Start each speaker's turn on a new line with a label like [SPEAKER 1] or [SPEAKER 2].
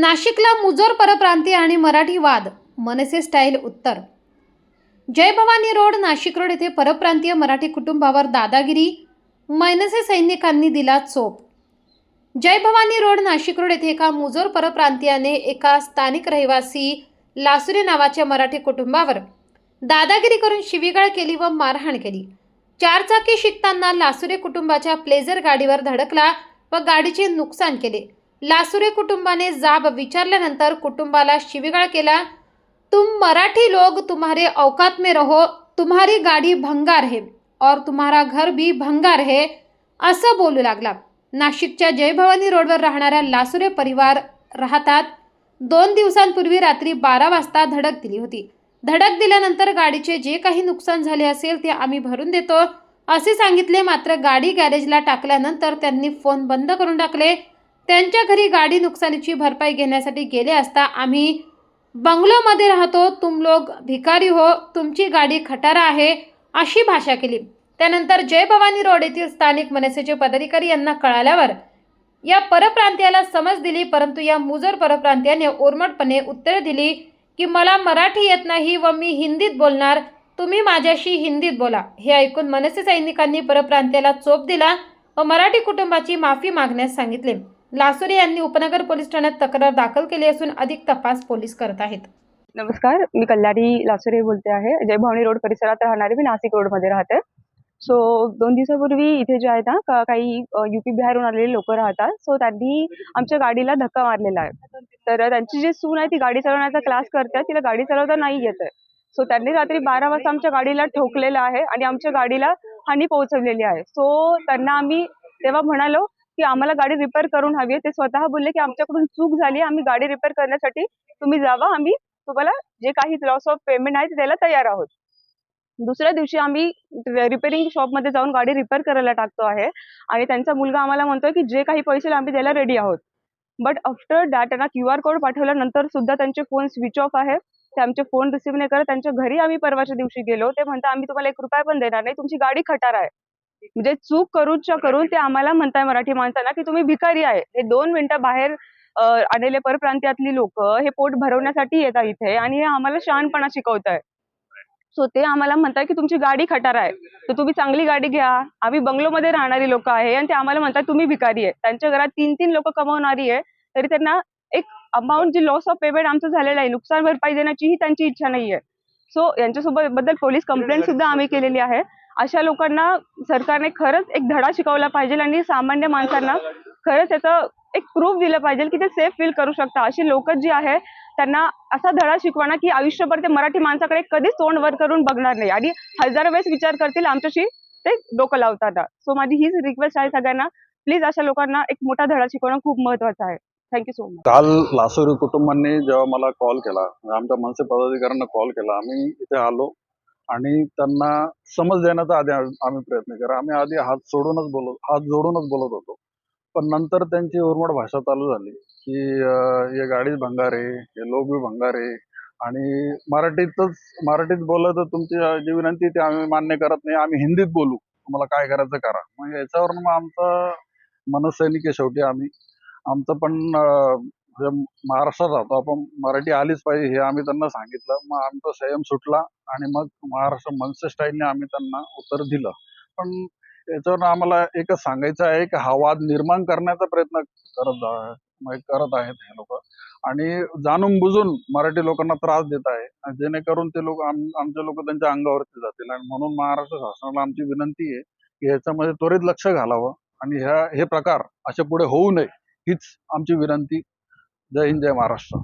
[SPEAKER 1] नाशिकला मुजोर परप्रांतीय आणि मराठी वाद मनसे स्टाईल उत्तर. जय भवानी रोड नाशिक रोड येथे परप्रांतीय मराठी कुटुंबावर दादागिरी मनसे सैनिकांनी दिला चोप. जय भवानी रोड नाशिक रोड येथे एका मुजोर परप्रांतीयाने एका स्थानिक रहिवासी लासुरे नावाच्या मराठी कुटुंबावर दादागिरी करून शिवीगाळ केली व मारहाण केली. चारचाकी शिकताना लासुरे कुटुंबाच्या प्लेझर गाडीवर धडकला व गाडीचे नुकसान केले. लासुरे कुटुंबाने जाब विचारल्यानंतर कुटुंबाला शिवीगाळ केला. तुम मराठी लोग तुम्हारे औकात में रहो तुम्हारी गाडी भंगार है और तुम्हारा घर भी भंगार है असं बोलू लागला. नाशिकच्या जयभवानी रोडवर राहणाऱ्या लासुरे परिवार राहतात. दोन दिवसांपूर्वी रात्री बारा वाजता धडक दिली होती. धडक दिल्यानंतर गाडीचे जे काही नुकसान झाले असेल ते आम्ही भरून देतो असे सांगितले. मात्र गाडी गॅरेजला टाकल्यानंतर त्यांनी फोन बंद करून टाकले. त्यांच्या घरी गाडी नुकसानीची भरपाई घेण्यासाठी गेले असता आम्ही बंगलोमध्ये राहतो तुम लोग भिकारी हो तुमची गाडी खटारा आहे अशी भाषा केली. त्यानंतर जय भवानी रोड येथील स्थानिक मनसेचे पदाधिकारी यांना कळाल्यावर या परप्रांतीयाला समज दिली परंतु या मुजर परप्रांतीयाने ओरमटपणे उत्तर दिली की मला मराठी येत नाही व मी हिंदीत बोलणार. तुम्ही माझ्याशी हिंदीत बोला. हे ऐकून मनसे सैनिकांनी परप्रांतीयाला चोप दिला व मराठी कुटुंबाची माफी मागण्यास सांगितले. लासुरे यांनी उपनगर पोलीस ठाण्यात तक्रार दाखल केली असून अधिक तपास पोलीस करत आहेत.
[SPEAKER 2] नमस्कार मी कल्याणी लासुरे बोलते आहे. जय भवानी रोड परिसरात राहणारे मी नाशिक रोडमध्ये राहते. सो दोन दिवसापूर्वी इथे जे आहे ना का- काही युपी बिहारहून आलेले लोक राहतात. सो त्यांनी आमच्या गाडीला धक्का मारलेला आहे. तर त्यांची जी सून आहे ती गाडी चालवण्याचा क्लास करते तिला गाडी चालवता नाही येत आहे. सो त्यांनी रात्री बारा वाजता आमच्या गाडीला ठोकलेलं आहे आणि आमच्या गाडीला हानी पोहोचवलेली आहे. सो त्यांना आम्ही तेव्हा म्हणालो की आम्हाला गाडी रिपेअर करून हवी आहे. ते स्वतः बोलले की आमच्याकडून चूक झाली आम्ही गाडी रिपेअर करण्यासाठी तुम्ही जावा. आम्ही तुम्हाला जे काही लॉस ऑफ पेमेंट आहे ते द्यायला तयार आहोत. दुसऱ्या दिवशी आम्ही रिपेअरिंग शॉपमध्ये जाऊन गाडी रिपेअर करायला टाकतो आहे. आणि त्यांचा मुलगा आम्हाला म्हणतोय की जे काही पैसे आम्ही द्यायला रेडी आहोत. बट आफ्टर दॅट त्यांना क्यू आर कोड पाठवल्यानंतर सुद्धा त्यांचे फोन स्विच ऑफ आहे. ते आमचे फोन रिसिव्ह नाही करत. त्यांच्या घरी आम्ही परवाच्या दिवशी गेलो. ते म्हणता आम्ही तुम्हाला एक रुपया पण देणार नाही. तुमची गाडी खटार आहे. म्हणजे चूक करूच्या करून ते आम्हाला म्हणताय मराठी माणसांना की तुम्ही भिकारी आहे. हे दोन मिनिटं बाहेर आलेले परप्रांतीयातली लोक हे पोट भरवण्यासाठी येतात इथे आणि हे आम्हाला शहाणपणा शिकवताय. सो ते आम्हाला म्हणताय की तुमची गाडी खटार आहे. तर तुम्ही चांगली गाडी घ्या. आम्ही बंगलोमध्ये राहणारी लोक आहे आणि ते आम्हाला म्हणतात तुम्ही भिकारी आहे. त्यांच्या घरात तीन तीन लोक कमवणारी आहे. तरी त्यांना एक अमाऊंट जी लॉस ऑफ पेमेंट आमचं झालेलं आहे नुकसान भरपाई देण्याचीही त्यांची इच्छा नाहीये. सो यांच्यासोबत बद्दल पोलीस कंप्लेंट सुद्धा आम्ही केलेली आहे. अशा लोकांना सरकारने खरंच एक धडा शिकवला पाहिजे आणि सामान्य माणसांना खरंच त्याचं एक प्रूफ दिलं पाहिजे की ते सेफ फील करू शकता अशी लोक जी आहे त्यांना असा धडा शिकवाना की आयुष्यभर ते मराठी माणसाकडे कधीच तोंड वर करून बघणार नाही. आणि हजार वेळेस विचार करतील आमच्याशी ते डोकं लावतात सो माझी हीच रिक्वेस्ट आहे सगळ्यांना. प्लीज अशा लोकांना एक मोठा धडा शिकवणं खूप महत्वाचं आहे. थँक्यू सो मच
[SPEAKER 3] काल लासोरी कुटुंबांनी जेव्हा मला कॉल केला आमच्या मनसे पदाधिकाऱ्यांना कॉल केला आम्ही इथे आलो. आणि त्यांना समज देण्याचा आधी आम्ही आम्ही प्रयत्न केला. आम्ही आधी हात सोडूनच बोलत हात जोडूनच बोलत होतो. पण नंतर त्यांची उर्मट भाषा चालू झाली की हे गाडीच भंगार आहे हे लोक बी भंगार आहे आणि मराठीतच मराठीत बोललं तर तुमची जी विनंती ती आम्ही मान्य करत नाही. आम्ही हिंदीत बोलू. तुम्हाला काय करायचं करा. मग याच्यावरून मग आमचं मनसैनिक आहे शेवटी आम्ही. आमचं पण महाराष्ट्रात राहतो आपण मराठी आलीच पाहिजे हे आम्ही त्यांना सांगितलं. मग आमचा संयम सुटला आणि मग महाराष्ट्र मनसे स्टाईलने आम्ही त्यांना उत्तर दिलं. पण याच्यावर आम्हाला एकच सांगायचं आहे की हा वाद निर्माण करण्याचा प्रयत्न करत आहे करत आहेत हे लोक. आणि जाणून बुजून मराठी लोकांना त्रास देत आहे. आणि जेणेकरून ते लोक आमचे लोक त्यांच्या अंगावरती जातील. आणि म्हणून महाराष्ट्र शासनाला आमची विनंती आहे की ह्याच्यामध्ये त्वरित लक्ष घालावं. आणि ह्या हे प्रकार असे पुढे होऊ नये हीच आमची विनंती जय हिंद जय महाराष्ट्र.